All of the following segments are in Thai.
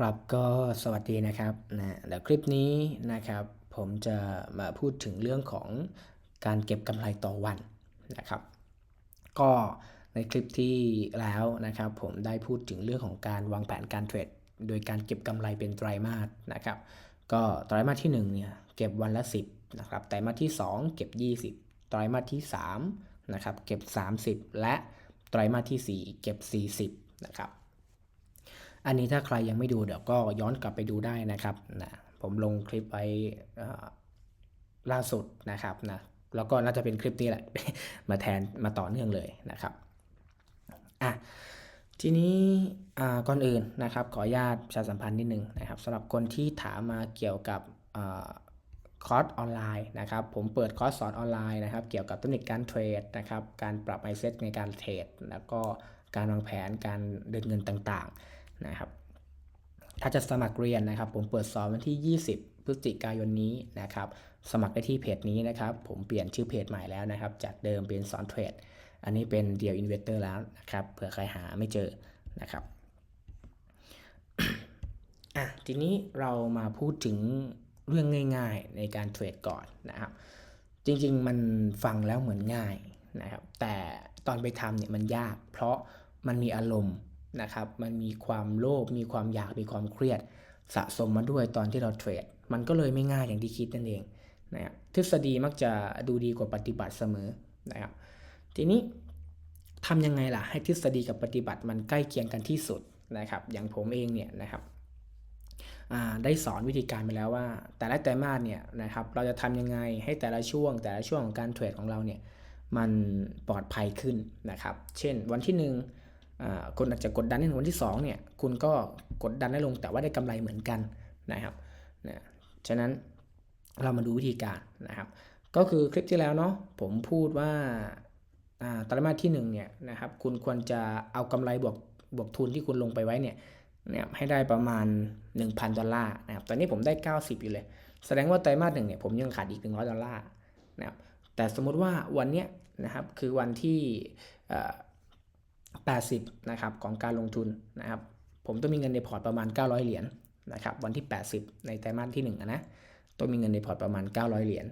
ครับก็สวัสดีนะครับนะเดี๋ยวคลิปนี้นะครับ ผมจะมาพูดถึงเรื่องของการเก็บกำไรต่อวันนะครับ ก็ในคลิปที่แล้วนะครับ ผมได้พูดถึงเรื่องของการวางแผนการเทรดโดยการเก็บกำไรเป็นไตรมาสนะครับ ก็ไตรมาสที่1เนี่ยเก็บวันละ 10นะครับไตรมาสที่ 2 เก็บ 20 ไตรมาสที่3นะครับเก็บ 30 และไตรมาสที่ 4 เก็บ 40นะครับ อันนี้ถ้าใครยังไม่ดูเดี๋ยวก็ย้อนกลับไปดูได้นะครับนะผมลงคลิปไว้ล่าสุดนะครับนะแล้วก็น่าจะเป็นคลิปนี้แหละ มาแทนมาต่อเนื่องเลยนะครับอะทีนี้ก่อนอื่นนะครับ ขออนุญาตประชาสัมพันธ์นิดนึงนะครับสำหรับคนที่ถามมาเกี่ยวกับอคอร์สออนไลน์นะครับ ผมเปิดคอร์สสอนออนไลน์นะครับ เกี่ยวกับเทคนิคการเทรดนะครับ การปรับ mindset ในการเทรด แล้วก็การวางแผนการเดินเงินต่างๆ นะครับ ถ้าจะสมัครเรียนนะครับ ผมเปิดสอนวันที่ 20 พฤศจิกายนนี้นะครับ สมัครได้ที่เพจนี้นะครับ ผมเปลี่ยนชื่อเพจใหม่แล้วนะครับ จากเดิมเป็นสอนเทรด อันนี้เป็นเดียวอินเวสเตอร์แล้วนะครับ เผื่อใครหาไม่เจอนะครับอะทีนี้เรามาพูดถึงเรื่องง่ายๆในการเทรดก่อนนะครับ จริงๆมันฟังแล้วเหมือนง่ายนะครับ แต่ตอนไปทำเนี่ยมันยาก เพราะมันมีอารมณ์ นะครับ มันมีความโลภ มีความอยาก มีความเครียด สะสมมาด้วยตอนที่เราเทรด มันก็เลยไม่ง่ายอย่างที่คิดนั่นเองนะครับทฤษฎีมักจะดูดีกว่าปฏิบัติเสมอนะครับ ทีนี้ทำยังไงล่ะให้ทฤษฎีกับปฏิบัติมันใกล้เคียงกันที่สุดนะครับ อย่างผมเองเนี่ยนะครับได้สอนวิธีการไปแล้วว่า แต่ละไตรมาสเนี่ยนะครับเราจะทำยังไงให้แต่ละช่วง แต่ละช่วงของการเทรดของเราเนี่ยมันปลอดภัยขึ้นนะครับ เช่นวันที่หนึ่ง คนอาจจะกดดันในวันที่สองเนี่ย คุณก็กดดันได้ลงแต่ว่าได้กำไรเหมือนกันนะครับนะฉะนั้นเรามาดูวิธีการนะครับ ก็คือคลิปที่แล้วเนาะผมพูดว่าไตรมาสที่ 1 เนี่ยนะครับ คุณควรจะเอากำไรบวกบวกทุนที่คุณลงไปไว้เนี่ยเนี่ยให้ได้ประมาณ 1,000 ดอลลาร์นะครับ ตอนนี้ผมได้ 90 อยู่เลย แสดงว่าไตรมาสหนึ่งเนี่ยผมยังขาดอีก 100 ดอลลาร์นะครับ แต่สมมุติว่าวันเนี้ยนะครับคือวันที่ 80นะครับของการลงทุนนะครับผมต้องมีเงินในพอร์ตประมาณ 900 เหรียญนะครับวันที่ 80 ในไตรมาสที่1อะนะต้องมีเงินในพอร์ตประมาณ 900 เหรียญ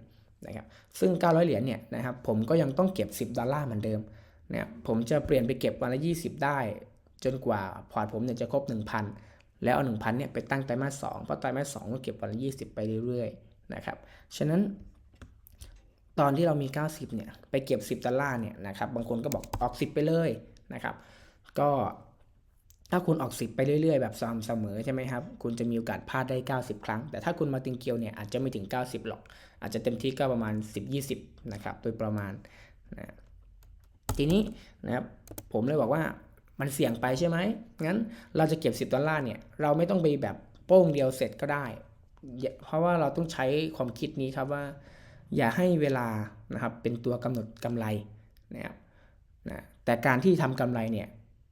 นะครับซึ่ง 900 เหรียญเนี่ยนะครับผมก็ยังต้องเก็บ 10 ดอลลาร์เหมือนเดิมเนะครับผมจะเปลี่ยนไปเก็บวันละ 20 ได้ จนกว่าพอร์ตผมเนี่ยจะครบ 1,000 แล้วเอา 1,000 เนี่ยไปตั้งไตรมาส2เพราะไตรมาส2ก็เก็บวันละ 20 ไปเรื่อยๆนะครับฉะนั้นตอนที่เรามี 90 เนี่ย ไปเก็บ 10 ดอลลาร์ เนี่ยนะครับ บางคนก็บอกออก 10 ไปเลย นะครับ ก็ถ้าคุณออก 10 ไปเรื่อยๆ แบบสม่ำเสมอใช่ไหมครับ คุณจะมีโอกาสพลาดได้ 90 ครั้ง แต่ถ้าคุณมาติงเกียวเนี่ยอาจจะไม่ถึง 90 หรอก อาจจะเต็มที่ก็ประมาณ 10-20 นะครับ โดยประมาณนะทีนี้นะครับผมเลยบอกว่ามันเสี่ยงไปใช่ไหม งั้นเราจะเก็บ 10 ดอลลาร์เนี่ย เราไม่ต้องไปแบบโป้งเดียวเสร็จก็ได้ เพราะว่าเราต้องใช้ความคิดนี้ครับว่า อย่าให้เวลานะครับเป็นตัวกำหนดกำไรนะครับ นะแต่การที่ทำกำไรเนี่ย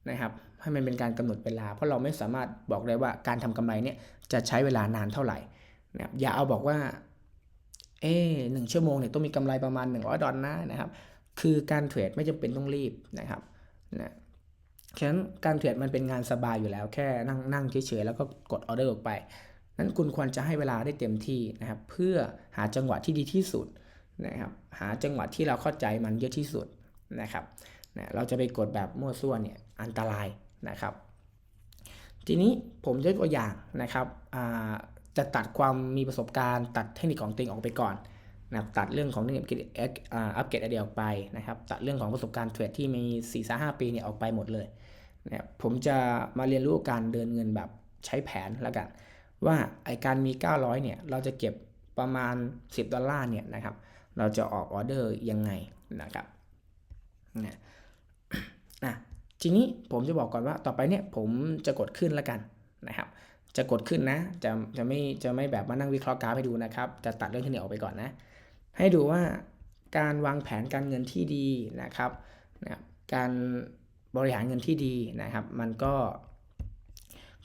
นะครับให้มันเป็นการกำหนดเวลา เพราะเราไม่สามารถบอกได้ว่าการทำกำไรเนี่ยจะใช้เวลานานเท่าไหร่นะครับอย่าเอาบอกว่าเอ๊หนึ่งชั่วโมงเนี่ยต้องมีกำไรประมาณ 100 ดอลลาร์นะครับ คือการเทรดไม่จำเป็นต้องรีบนะครับนะฉะนั้นการเทรดมันเป็นงานสบายอยู่แล้วแค่นั่งนั่งเฉยๆแล้วก็กดออเดอร์ออกไป นั้นคุณควรจะให้เวลาได้เต็มที่นะครับ เพื่อหาจังหวะที่ดีที่สุดนะครับ หาจังหวะที่เราเข้าใจมันเยอะที่สุดนะครับ นะเราจะไปกดแบบมั่วซั่วเนี่ยอันตรายนะครับ ทีนี้ผมยกตัวอย่างนะครับจะตัดความมีประสบการณ์ตัดเทคนิคของตัวเองออกไปก่อนนะตัดเรื่องของเทคนิคอัปเกรดไอเดียออกไปนะครับ ตัดเรื่องของประสบการณ์เทรดที่มี4 5 5ปีเนี่ยออกไปหมดเลยนะผมจะมาเรียนรู้การเดินเงินแบบใช้แผนแล้วกัน ว่าไอการมี 900เนี่ยเราจะเก็บประมาณ 10 ดอลลาร์เนี่ยนะครับ เราจะออกออเดอร์ยังไงนะครับนะ อะทีนี้ผมจะบอกก่อนว่าต่อไปเนี่ยผมจะกดขึ้นแล้วกันนะครับ จะกดขึ้นนะ จะจะไม่จะไม่แบบมานั่งวิเคราะห์กราฟให้ดูนะครับ จะตัดเรื่องที่เหนือออกไปก่อนนะ ให้ดูว่าการวางแผนการเงินที่ดีนะครับนะการบริหารเงินที่ดีนะครับ มันก็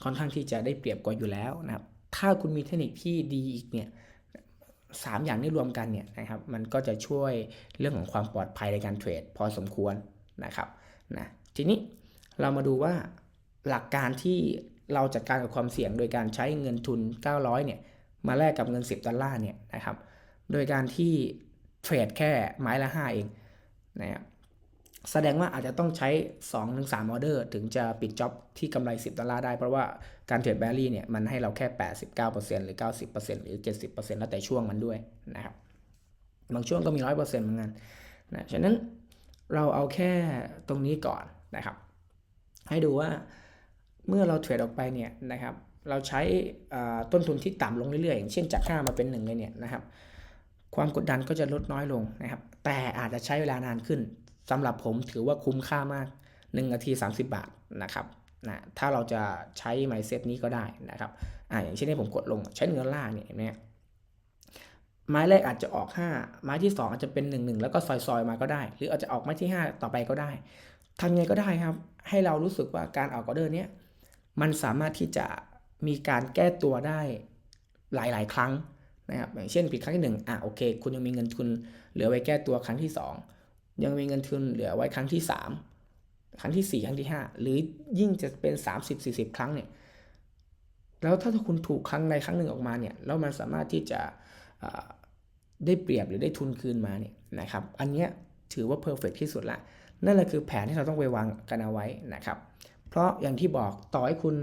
ค่อนข้างที่จะได้เปรียบกว่าอยู่แล้วนะครับ ถ้าคุณมีเทคนิคที่ดีอีกเนี่ยสามอย่างนี้รวมกันเนี่ยนะครับ มันก็จะช่วยเรื่องของความปลอดภัยในการเทรดพอสมควรนะครับ นะทีนี้เรามาดูว่าหลักการที่เราจัดการกับความเสี่ยง โดยการใช้เงินทุน 900เนี่ยมาแลกกับเงิน 10 ดอลลาร์เนี่ยนะครับ โดยการที่เทรดแค่ไม้ละ 5 เองนะครับแสดงว่าอาจจะต้องใช้ 2-3ออเดอร์ถึงจะปิดจ็อบที่กำไร 10 ดอลลาร์ได้ เพราะว่าการเทรดแบรี่เนี่ยมันให้เราแค่ 89%หรือ 90%หรือ 70%แล้วแต่ช่วงมันด้วยนะครับ บางช่วงก็มี 100%เหมือนกันนะฉะนั้น เราเอาแค่ตรงนี้ก่อนนะครับ ให้ดูว่าเมื่อเราเทรดออกไปเนี่ยนะครับ เราใช้ต้นทุนที่ต่ำลงเรื่อยๆอย่างเช่นจาก5มาเป็น1เลยเนี่ยนะครับ ความกดดันก็จะลดน้อยลงนะครับ แต่อาจจะใช้เวลานานขึ้นสำหรับผมถือว่าคุ้มค่ามาก1นาที 30 บาทนะครับนะถ้าเราจะใช้ไมเซ็ตนี้ก็ได้นะครับอ่าอย่างเช่นที่ผมกดลงใช้เงินล่าเนี่ยเห็นไหม ไม้แรกอาจจะออก 5 ไม้ที่ 2 อาจจะเป็น 1 1 แล้วก็ซอยๆมาก็ได้ หรืออาจจะออกไม้ที่ 5 ต่อไปก็ได้ทำไงก็ได้ครับ ให้เรารู้สึกว่าการออกออเดอร์เนี้ยมันสามารถที่จะมีการแก้ตัวได้หลายๆ ครั้งนะครับอย่างเช่นผิดครั้งที่1อะโอเค คุณยังมีเงินทุนเหลือไว้แก้ตัวครั้งที่ 2 ยังมีเงินทุนเหลือไว้ครั้งที่ 3 ครั้งที่ 4 ครั้งที่ 5 หรือยิ่งจะเป็น 30-40 ครั้งเนี่ยแล้วถ้าคุณถูกครั้งใดครั้งหนึ่งออกมาเนี่ยแล้วมันสามารถที่จะ ได้เปรียบหรือได้ทุนคืนมาเนี่ยนะครับ อันเนี้ยถือว่าเพอร์เฟกที่สุดละ นั่นแหละคือแผนที่เราต้องไปวางกันเอาไว้นะครับ เพราะอย่างที่บอกต่อให้คุณ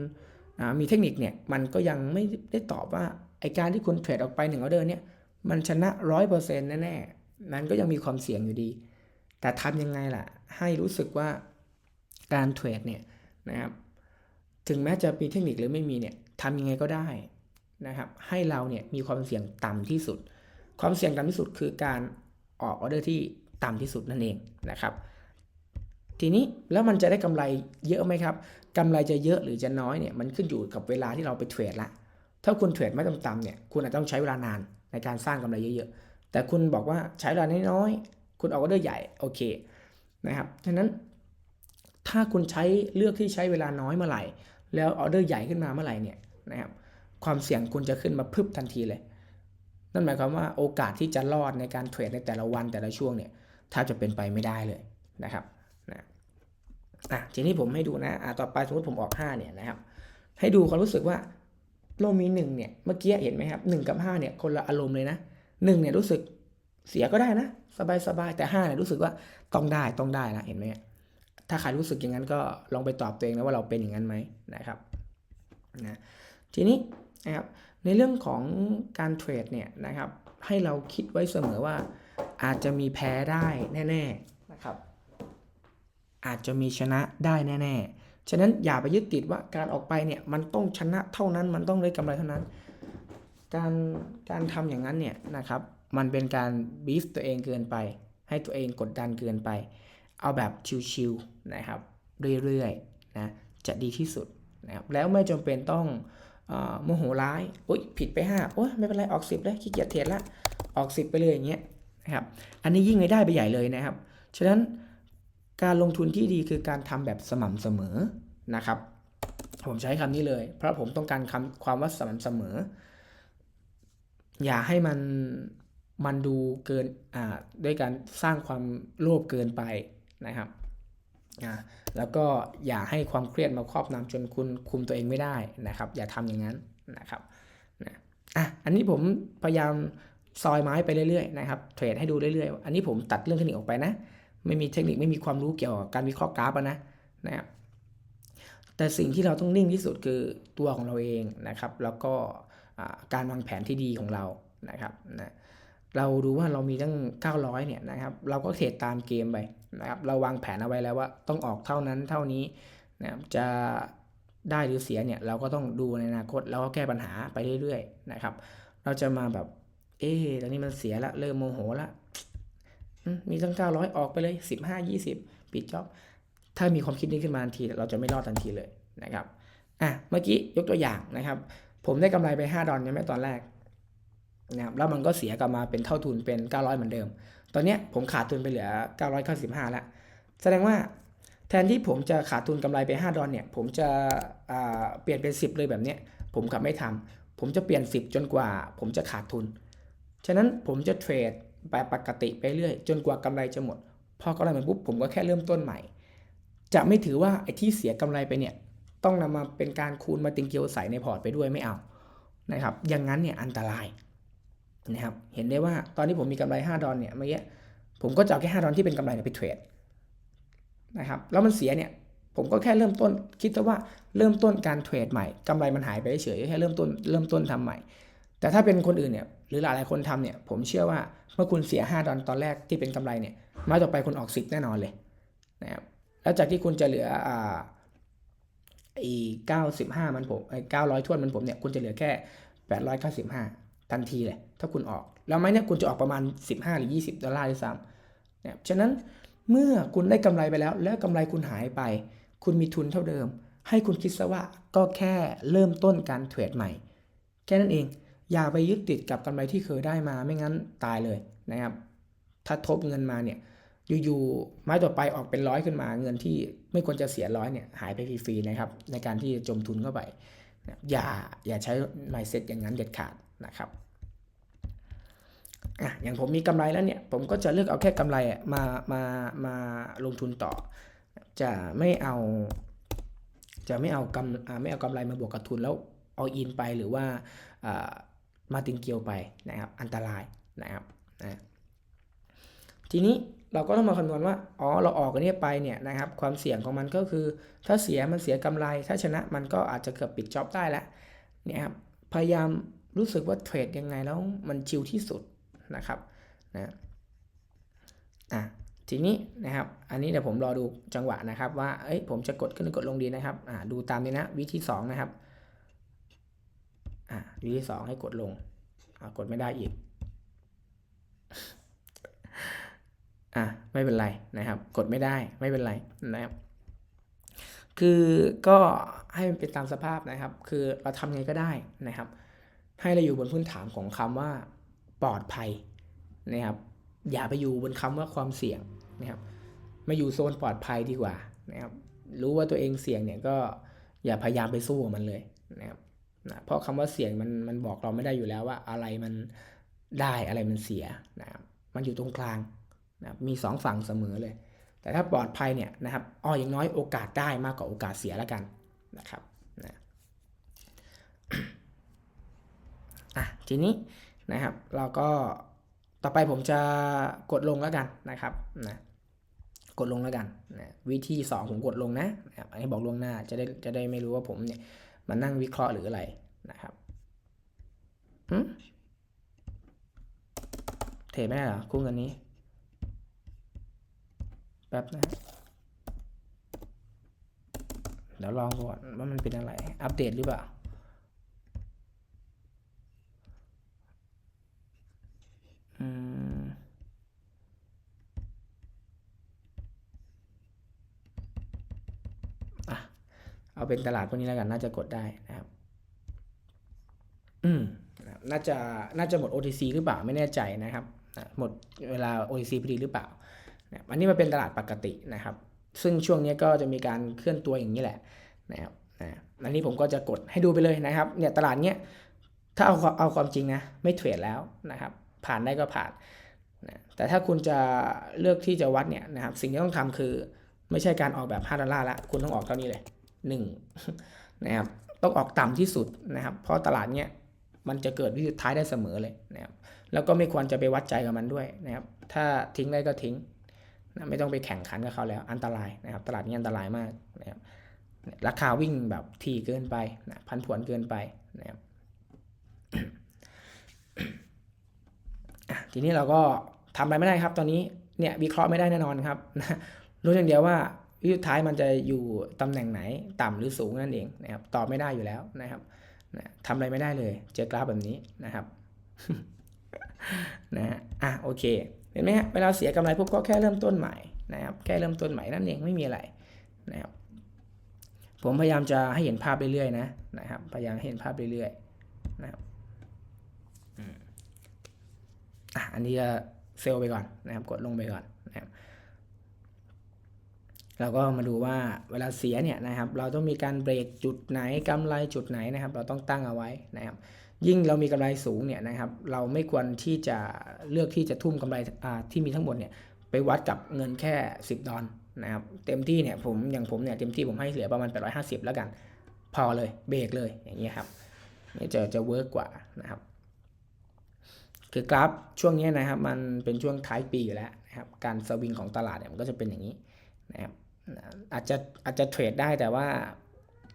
มีเทคนิคเนี่ยมันก็ยังไม่ได้ตอบว่าไอการที่คุณเทรดออกไปหนึ่งออเดอร์เนี่ยมันชนะร้อยเปอร์เซ็นต์แน่ๆมันก็ยังมีความเสี่ยงอยู่ดี แต่ทำยังไงล่ะ ให้รู้สึกว่าการเทรดเนี่ยนะครับถึงแม้จะมีเทคนิคหรือไม่มีเนี่ยทำยังไงก็ได้นะครับ ให้เราเนี่ยมีความเสี่ยงต่ำที่สุด ความเสี่ยงต่ำที่สุดคือการออกออเดอร์ที่ต่ำที่สุดนั่นเองนะครับ ทีนี้แล้วมันจะได้กำไรเยอะไหมครับกำไรจะเยอะหรือจะน้อยเนี่ยมันขึ้นอยู่กับเวลาที่เราไปเทรดละถ้าคุณเทรดไม่ต่ำๆเนี่ยคุณอาจจะต้องใช้เวลานานในการสร้างกำไรเยอะๆ แต่คุณบอกว่าใช้เวลาน้อยๆคุณออกออเดอร์ใหญ่โอเคนะครับฉะนั้นถ้าคุณใช้เลือกที่ใช้เวลาน้อยเมื่อไหร่ แล้วออเดอร์ใหญ่ขึ้นมาเมื่อไหร่เนี่ยนะครับความเสี่ยงคุณจะขึ้นมาพึบทันทีเลย นั่นหมายความว่าโอกาสที่จะรอดในการเทรดในแต่ละวันแต่ละช่วงเนี่ยถ้าจะเป็นไปไม่ได้เลยนะครับนะอะทีนี้ผมให้ดูนะอะต่อไปสมมติผมออก5เนี่ยนะครับ ให้ดูความรู้สึกว่าเรามี1เนี่ยเมื่อกี้เห็นไหมครับ1กับ5เนี่ยคนละอารมณ์เลยนะ1เนี่ยรู้สึกเสียก็ได้นะ สบายสบายแต่5เนี่ยรู้สึกว่าต้องได้ต้องได้นะเห็นไหมถ้าใครรู้สึกอย่างนั้นก็ลองไปตอบตัวเองนะว่าเราเป็นอย่างนั้นไหมนะครับนะทีนี้นะครับ ในเรื่องของการเทรดเนี่ยนะครับให้เราคิดไว้เสมอว่า อาจจะมีแพ้ได้แน่ๆนะครับอาจจะมีชนะได้แน่ ๆ ฉะนั้นอย่าไปยึดติดว่าการออกไปเนี่ยมันต้องชนะเท่านั้นมันต้องได้กำไรเท่านั้น การการทำอย่างนั้นเนี่ยนะครับมันเป็นการบีฟตัวเองเกินไป ให้ตัวเองกดดันเกินไป เอาแบบชิวๆนะครับเรื่อยๆนะจะดีที่สุดนะครับแล้วไม่จำเป็นต้อง โมโหร้ายอุ้ยผิดไป5โอ้ยไม่เป็นไรออก 10แล้วขี้เกียจเทรดละออก 10 ไปเลยอย่างเงี้ยนะครับอันนี้ยิ่งไม่ได้ไปใหญ่เลยนะครับ ฉะนั้นการลงทุนที่ดีคือการทำแบบสม่ำเสมอนะครับ ผมใช้คำนี้เลย เพราะผมต้องการคำความว่าสม่ำเสมอ อย่าให้มันมันดูเกินอ่าด้วยการสร้างความโลภเกินไปนะครับ อ่าแล้วก็อย่าให้ความเครียดมาครอบงำจนคุณคุมตัวเองไม่ได้นะครับ อย่าทำอย่างนั้นนะครับนะอะอันนี้ผมพยายามซอยไม้ไปเรื่อยๆนะครับเทรดให้ดูเรื่อยๆ อันนี้ผมตัดเรื่องเทคนิคออกไปนะ ไม่มีเทคนิคไม่มีความรู้เกี่ยวกับการวิเคราะห์กราฟนะนะครับแต่สิ่งที่เราต้องนิ่งที่สุดคือตัวของเราเองนะครับ แล้วก็การวางแผนที่ดีของเรานะครับนะ เราดูว่าเรามีตั้ง 900 เนี่ยนะครับ เราก็เทรดตามเกมไปนะครับ เราวางแผนเอาไว้แล้วว่าต้องออกเท่านั้นเท่านี้นะจะได้หรือเสียเนี่ยเราก็ต้องดูในอนาคตแล้วก็แก้ปัญหาไปเรื่อยๆนะครับ เราจะมาแบบ เอ๊ตอนนี้มันเสียละเริ่มโมโหละมีตั้ง 900 ออกไปเลย 15 20 ปิดจ็อบ ถ้ามีความคิดนี้ขึ้นมาทันที เราจะไม่รอดทันทีเลยนะครับ อะ เมื่อกี้ยกตัวอย่างนะครับ ผมได้กำไรไป 5 ดอลใช่ไหมตอนแรก นะครับแล้วมันก็เสียกลับมาเป็นเท่าทุนเป็น 900 เหมือนเดิม ตอนนี้ผมขาดทุนไปเหลือ 995 แล้ว แสดงว่าแทนที่ผมจะขาดทุนกำไรไป 5 ดอลเนี่ย ผมจะเปลี่ยนเป็น 10 เลยแบบนี้ผมกลับไม่ทำผมจะเปลี่ยน 10 จนกว่า ผมจะขาดทุน ฉะนั้นผมจะเทรดแบบปกติไปเรื่อย จนกว่ากำไรจะหมด พอกำไรหมดปุ๊บผมก็แค่เริ่มต้นใหม่ จะไม่ถือว่าไอ้ที่เสียกำไรไปเนี่ยต้องนำมาเป็นการคูณมาติงเกียวใส่ในพอร์ตไปด้วยไม่เอานะครับอย่างนั้นเนี่ยอันตราย นะครับเห็นได้ว่าตอนที่ผมมีกำไร 5 ดอลเนี่ยเมื่อกี้ผมก็จะเอาแค่ 5 ดอลที่เป็นกำไรเนี่ยไปเทรดนะครับแล้วมันเสียเนี่ยผมก็แค่เริ่มต้นคิดว่าเริ่มต้นการเทรดใหม่กำไรมันหายไปเฉยแค่เริ่มต้นเริ่มต้นทำใหม่ แต่ถ้าเป็นคนอื่นเนี่ยหรือหลายๆคนทำเนี่ยผมเชื่อว่าเมื่อคุณเสีย 5 ดอลตอนแรกที่เป็นกำไรเนี่ยมาต่อไปคุณออก 10 แน่นอนเลยนะครับแล้วจากที่คุณจะเหลืออ่าอีเก้าสิบห้ามันผมไอ้เก้าร้อยทวนมันผมเนี่ยคุณจะเหลือแค่แปดร้อยเก้าสิบห้า ทันทีเลยถ้าคุณออก แล้วไหมเนี่ยคุณจะออกประมาณสิบห้าหรือยี่สิบดอลลาร์ด้วยซ้ำเนะครับฉะนั้นเมื่อคุณได้กำไรไปแล้ว แล้วกำไรคุณหายไป คุณมีทุนเท่าเดิม ให้คุณคิดซะว่าก็แค่เริ่มต้นการเทรดใหม่ แค่นั้นเองอย่าไปยึดติดกับกำไรที่เคยได้มาไม่งั้นตายเลยนะครับ ถ้าทบเงินมาเนี่ยอยู่ๆไม้ต่อไปออกเป็นร้อยขึ้นมาเงินที่ไม่ควรจะเสียร้อยเนี่ยหายไปฟรีๆนะครับ ในการที่จะจมทุนเข้าไป อย่าอย่าใช้ mindset อย่างนั้นเด็ดขาด นะครับอะอย่างผมมีกำไรแล้วเนี่ย ผมก็จะเลือกเอาแค่กำไรมามามาลงทุนต่อ จะไม่เอา จะไม่เอากำไม่เอากำไรมาบวกกับทุนแล้วเอาอินไปหรือว่าามาติงเกียวไปนะครับ อันตรายนะครับนะทีนี้เราก็ต้องมาคำนวณว่า อ๋อ เราออกกันนี้ไปเนี่ยนะครับ ความเสี่ยงของมันก็คือ ถ้าเสียมันเสียกำไร ถ้าชนะมันก็อาจจะเกือบปิดจ็อบได้แล้วเนี่ยครับ พยายาม รู้สึกว่าเทรดยังไงแล้วมันชิลที่สุดนะครับนะอะทีนี้นะครับอันนี้เดี๋ยวผมรอดูจังหวะนะครับ ว่าเอ้ยผมจะกดขึ้นหรือกดลงดีนะครับอ่าดูตามนี้นะวิธี2นะครับอ่าวิธี2ให้กดลงอ่ากดไม่ได้อีกอะไม่เป็นไรนะครับ กดไม่ได้ไม่เป็นไรนะครับคือก็ให้มันเป็นตามสภาพนะครับ คือเราทำไงก็ได้นะครับ ให้เราอยู่บนพื้นฐานของคำว่าปลอดภัยนะครับอย่าไปอยู่บนคำว่าความเสี่ยงนะครับมาอยู่โซนปลอดภัยดีกว่านะครับรู้ว่าตัวเองเสี่ยงเนี่ยก็อย่าพยายามไปสู้กับมันเลยนะครับนะเพราะคำว่าเสี่ยงมันมันบอกเราไม่ได้อยู่แล้วว่าอะไรมันได้อะไรมันเสียนะครับมันอยู่ตรงกลางนะมีสองฝั่งเสมอเลย แต่ถ้าปลอดภัยเนี่ยนะครับอ้ออย่างน้อยโอกาสได้มากกว่าโอกาสเสียแล้วกันนะครับนะ อะทีนี้นะครับเราก็ต่อไปผมจะกดลงแล้วกันนะครับนะกดลงแล้วกันนะวิธีสองผมกดลงนะนะครับอันนี้บอกลวงหน้าจะได้จะได้ไม่รู้ว่าผมเนี่ยมานั่งวิเคราะห์หรืออะไรนะครับหืมเทไม่ได้เหรอคู่กันนี้แป๊บนะเดี๋ยวลองก่อนว่ามันเป็นอะไร อัปเดตหรือเปล่า อืม อะ เอาเป็นตลาดพวกนี้แล้วกัน น่าจะกดได้นะครับ อืมน่าจะ น่าจะหมด OTC หรือเปล่า ไม่แน่ใจนะครับ หมดเวลา OTC พอดีหรือเปล่า อันนี้มันเป็นตลาดปกตินะครับ ซึ่งช่วงนี้ก็จะมีการเคลื่อนตัวอย่างนี้แหละนะครับนะอันนี้ผมก็จะกดให้ดูไปเลยนะครับ เนี่ยตลาดเนี้ย ถ้าเอาเอาความจริงนะ ไม่เทรดแล้วนะครับ ผ่านได้ก็ผ่านนะแต่ถ้าคุณจะเลือกที่จะวัดเนี่ยนะครับสิ่งที่ต้องทำคือไม่ใช่การออกแบบ5ดอลลาร์ละคุณต้องออกเท่านี้เลย1นะครับต้องออกต่ำที่สุดนะครับ เพราะตลาดเนี้ยมันจะเกิดวิธีท้ายได้เสมอเลยนะครับแล้วก็ไม่ควรจะไปวัดใจกับมันด้วยนะครับ ถ้าทิ้งได้ก็ทิ้งนะไม่ต้องไปแข่งขันกับเขาแล้วอันตรายนะครับ ตลาดนี้อันตรายมากนะครับราคาวิ่งแบบทีเกินไปนะพันผวนเกินไปนะครับ อะ ทีนี้เราก็ทำอะไรไม่ได้ครับ ตอนนี้เนี่ยวิเคราะห์ไม่ได้แน่นอนครับนะรู้อย่างเดียวว่าวิธีท้ายมันจะอยู่ตำแหน่งไหนต่ำหรือสูงนั่นเองนะครับตอบไม่ได้อยู่แล้วนะครับนะทำอะไรไม่ได้เลย เจอกราฟแบบนี้นะครับนะฮะอะโอเคเห็นไหมฮะเวลาเสียกำไรพวกก็แค่เริ่มต้นใหม่นะครับแค่เริ่มต้นใหม่นั่นเองไม่มีอะไรนะครับผมพยายามจะให้เห็นภาพเรื่อยๆนะนะครับพยายามให้เห็นภาพเรื่อยๆนะครับอืม อันนี้จะเซลล์ไปก่อนนะครับ กดลงไปก่อนนะครับเราก็มาดูว่าเวลาเสียเนี่ยนะครับ เราต้องมีการเบรกจุดไหนกำไรจุดไหนนะครับ เราต้องตั้งเอาไว้นะครับ ยิ่งเรามีกำไรสูงเนี่ยนะครับ เราไม่ควรที่จะเลือกที่จะทุ่มกำไรที่มีทั้งหมดเนี่ยไปวัดกับเงินแค่ 10 ดอลนะครับ เต็มที่เนี่ยผมอย่างผมเนี่ยเต็มที่ผมให้เหลือประมาณ 850 แล้วกัน พอเลยเบรกเลยอย่างเงี้ยครับนี่จะจะเวิร์กกว่านะครับ คือกราฟช่วงนี้นะครับมันเป็นช่วงท้ายปีอยู่แล้วนะครับการสวิงของตลาดเนี่ยมันก็จะเป็นอย่างนี้นะครับอาจจะอาจจะเทรดได้แต่ว่า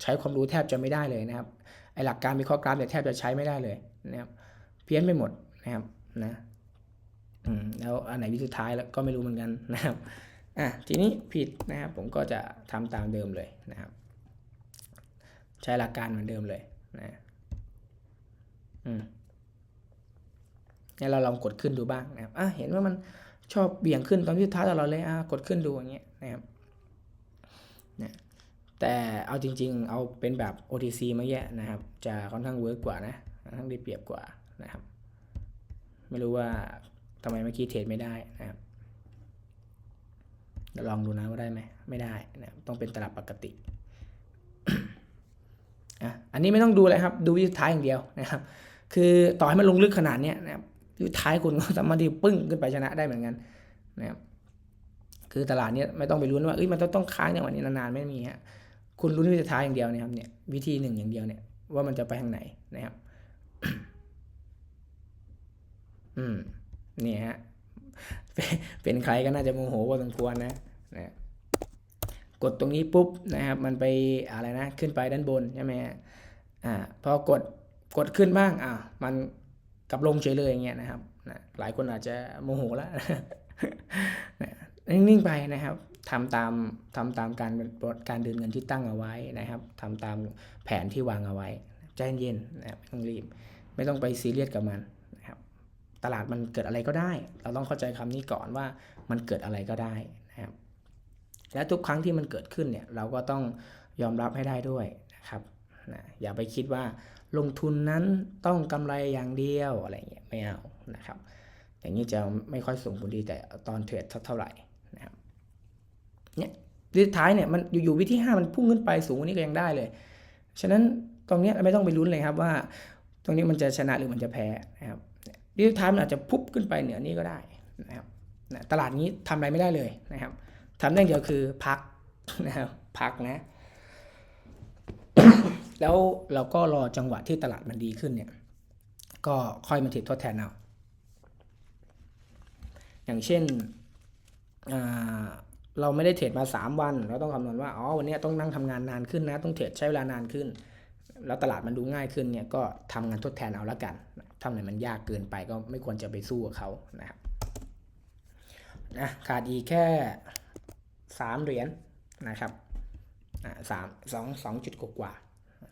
ใช้ความรู้แทบจะไม่ได้เลยนะครับไอหลักการวิเคราะห์กราฟเนี่ยแทบจะใช้ไม่ได้เลยนะครับเพี้ยนไปหมดนะครับนะแล้วอันไหนวิธีสุดท้ายแล้วก็ไม่รู้เหมือนกันนะครับอะทีนี้ผิดนะครับผมก็จะทำตามเดิมเลยนะครับ ใช้หลักการเหมือนเดิมเลยนะอืม เนี่ยเราลองกดขึ้นดูบ้างนะครับอะเห็นว่ามันชอบเบี่ยงขึ้นตอนที่ท้ายตลอดเลยอะกดขึ้นดูอย่างเงี้ยนะครับนี่ยแต่เอาจริง ๆ เอาเป็นแบบ OTC มาแยะนะครับ จะค่อนข้างเวิร์กกว่านะค่อนข้างได้เปรียบกว่านะครับ ไม่รู้ว่าทำไมเมื่อกี้เทรดไม่ได้นะครับลองดูนะว่าได้ไหมไม่ได้นะครับต้องเป็นตลาดปกติอะอันนี้ไม่ต้องดูเลยครับ ดูวิธีท้ายอย่างเดียวนะครับ คือต่อให้มันลงลึกขนาดเนี้ยนะครับ วิธีท้ายคุณก็สามารถที่ปึ้งขึ้นไปชนะได้เหมือนกันนะครับคือตลาดเนี้ยไม่ต้องไปลุ้นว่าเอ้ยมันต้องต้องค้างอย่างวันนี้นานๆไม่มีฮะคุณลุ้นวิธีท้ายอย่างเดียวนะครับเนี่ยวิธีหนึ่งอย่างเดียวเนี่ยว่ามันจะไปทางไหนนะครับ อืมนี่ฮะเป็นใครก็น่าจะโมโหพอสมควรนะนะกดตรงนี้ปุ๊บนะครับ มันไปอะไรนะ ขึ้นไปด้านบนใช่ไหมฮะอ่าพอกดกดขึ้นบ้างอ่ามัน กับลงเฉยเลยอย่างเงี้ยนะครับนะหลายคนอาจจะโมโหแล้วนะนิ่งๆไปนะครับทำตามทำตามการการเดินเงินที่ตั้งเอาไว้นะครับทำตามแผนที่วางเอาไว้ ใจเย็นนะครับไม่ต้องรีบ ไม่ต้องไปซีเรียสกับมันนะครับ ตลาดมันเกิดอะไรก็ได้ เราต้องเข้าใจคำนี้ก่อนว่ามันเกิดอะไรก็ได้นะครับ และทุกครั้งที่มันเกิดขึ้นเนี่ย เราก็ต้องยอมรับให้ได้ด้วยนะครับนะอย่าไปคิดว่า ลงทุนนั้นต้องกำไรอย่างเดียวอะไรเงี้ยไม่เอานะครับ อย่างนี้จะไม่ค่อยส่งผลดีแต่ตอนเทรดเท่าไหร่นะครับเนี่ยวิธีท้ายเนี่ยมันอยู่ๆวิธีห้ามันพุ่งขึ้นไปสูงกว่านี้ก็ยังได้เลย ฉะนั้นตรงเนี้ยไม่ต้องไปลุ้นเลยครับว่า ตรงนี้มันจะชนะหรือมันจะแพ้นะครับวิธีท้ายมันอาจจะพุบขึ้นไปเหนือนี้ก็ได้นะครับตลาดนี้ทำอะไรไม่ได้เลยนะครับทำได้เดียวคือพักนะครับพักนะ แล้วเราก็รอจังหวะที่ตลาดมันดีขึ้นเนี่ย ก็ค่อยมาเทรดทดแทนเอา อย่างเช่นเราไม่ได้เทรดมา 3 วัน เราต้องคำนวณว่า อ๋อ วันนี้ต้องนั่งทำงานนานขึ้นนะ ต้องเทรดใช้เวลานานขึ้น แล้วตลาดมันดูง่ายขึ้นเนี่ย ก็ทำงานทดแทนเอาละกันทำไหนมันยากเกินไปก็ไม่ควรจะไปสู้กับเขานะครับ นะ ขาดอีกแค่ 3 เหรียญนะครับสามสองสองจุดกว่า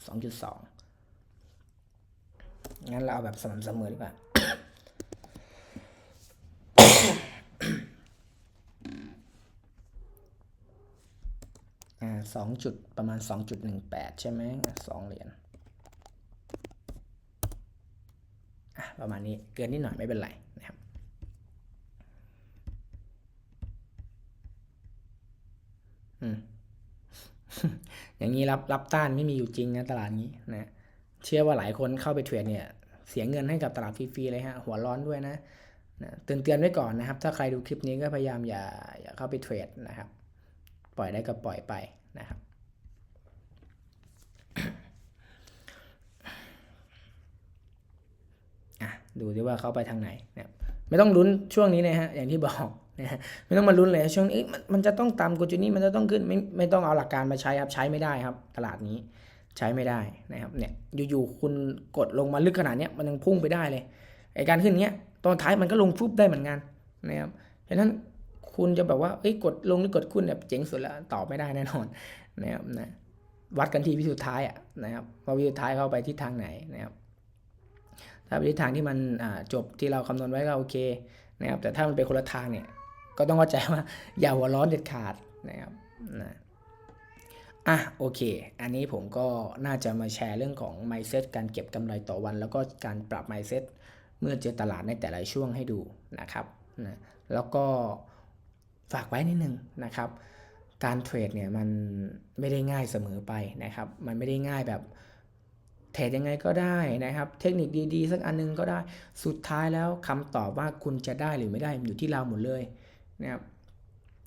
สองจุดสองงั้นเราเอาแบบสม่ำเสมอดีกว่าอ่าสองจุดประมาณสองจุดหนึ่งแปดใช่ไหมสองเหรียญอะประมาณนี้เกินนิดหน่อยไม่เป็นไรนะครับอืม อย่างนี้รับรับต้านไม่มีอยู่จริงนะตลาดนี้นะเชื่อว่าหลายคนเข้าไปเทรดเนี่ยเสียเงินให้กับตลาดฟรีๆเลยฮะหัวร้อนด้วยนะนะเตือนเตือนไว้ก่อนนะครับ ถ้าใครดูคลิปนี้ก็พยายามอย่าอย่าเข้าไปเทรดนะครับ ปล่อยได้ก็ปล่อยไปนะครับ ดูดิว่าเขาไปทางไหนนะไม่ต้องลุ้นช่วงนี้นะฮะอย่างที่บอก ไม่ต้องมาลุ้นเลยช่วงนี้มันมันจะต้องต่ำกว่าจุดนี้มันจะต้องขึ้นไม่ไม่ต้องเอาหลักการมาใช้ครับใช้ไม่ได้ครับ ตลาดนี้ใช้ไม่ได้นะครับเนี่ยอยู่ๆคุณกดลงมาลึกขนาดนี้มันยังพุ่งไปได้เลยไอการขึ้นเนี้ยตอนท้ายมันก็ลงฟุบได้เหมือนกันนะครับฉะนั้นคุณจะแบบว่าเอ้ยกดลงหรือกดขึ้นแบบเจ๋งสุดแล้วตอบไม่ได้แน่นอนนะครับนะวัดกันที่วิสุดท้ายอะนะครับว่าวิสุดท้ายเข้าไปทิศทางไหนนะครับถ้าไปทิศทางที่มันจบที่เราคำนวณไว้ก็โอเคนะครับแต่ถ้ามันเป็นคนละทางเนี่ย ก็ต้องเข้าใจว่าอย่าหัวร้อนเด็ดขาดนะครับนะอะโอเค อันนี้ผมก็น่าจะมาแชร์เรื่องของ mindset การเก็บกำไรต่อวัน แล้วก็การปรับ mindset เมื่อเจอตลาดในแต่ละช่วงให้ดูนะครับนะแล้วก็ฝากไว้นิดนึงนะครับ การเทรดเนี่ยมันไม่ได้ง่ายเสมอไปนะครับ มันไม่ได้ง่ายแบบเทรดยังไงก็ได้นะครับ เทคนิคดีๆ สักอันนึงก็ได้ สุดท้ายแล้วคำตอบว่าคุณจะได้หรือไม่ได้อยู่ที่เราหมดเลย นะครับ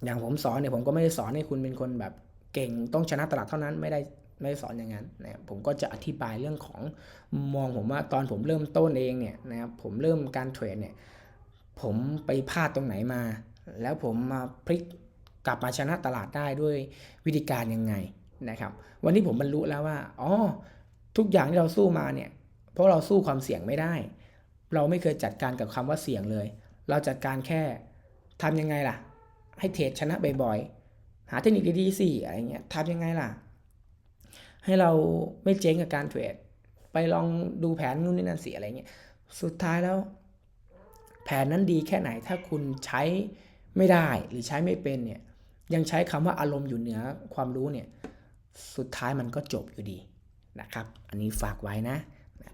อย่างผมสอนเนี่ยผมก็ไม่ได้สอนให้คุณเป็นคนแบบเก่งต้องชนะตลาดเท่านั้นไม่ได้ไม่ได้สอนอย่างนั้นนะครับผมก็จะอธิบายเรื่องของมุมมองผมว่าตอนผมเริ่มต้นเองเนี่ยนะครับผมเริ่มการเทรดเนี่ยผมไปพลาดตรงไหนมา แล้วผมมาพลิกกลับมาชนะตลาดได้ด้วยวิธีการยังไงนะครับวันนี้ผมบรรลุแล้วว่าอ๋อทุกอย่างที่เราสู้มาเนี่ยเพราะเราสู้ความเสี่ยงไม่ได้ เราไม่เคยจัดการกับคำว่าเสี่ยงเลย เราจัดการแค่ ทำยังไงล่ะ ให้เทรดชนะบ่อยๆ หาเทคนิคดีๆสิอะไรเงี้ยทำยังไงล่ะ ให้เราไม่เจ๊งกับการเทรด ไปลองดูแผนนู่นนี่นั่นสิอะไรเงี้ย สุดท้ายแล้ว แผนนั้นดีแค่ไหน ถ้าคุณใช้ไม่ได้หรือใช้ไม่เป็นเนี่ย ยังใช้คำว่าอารมณ์อยู่เหนือความรู้เนี่ย สุดท้ายมันก็จบอยู่ดีนะครับ อันนี้ฝากไว้นะ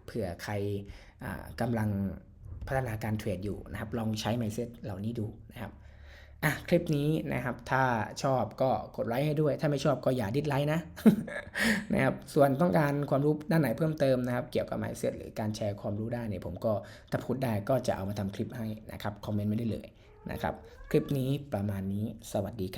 เผื่อใครอ่ากำลัง พัฒนาการเทรดอยู่นะครับ ลองใช้ mindset เหล่านี้ดูนะครับอะคลิปนี้นะครับ ถ้าชอบก็กดไลค์ให้ด้วย ถ้าไม่ชอบก็อย่าดิสไลค์นะนะครับส่วนต้องการความรู้ด้านไหนเพิ่มเติมนะครับ เกี่ยวกับ mindset หรือการแชร์ความรู้ได้เนี่ยผมก็ถ้าพูดได้ก็จะเอามาทำคลิปให้นะครับคอมเมนต์ไม่ได้เลยนะครับ คลิปนี้ประมาณนี้สวัสดีครับ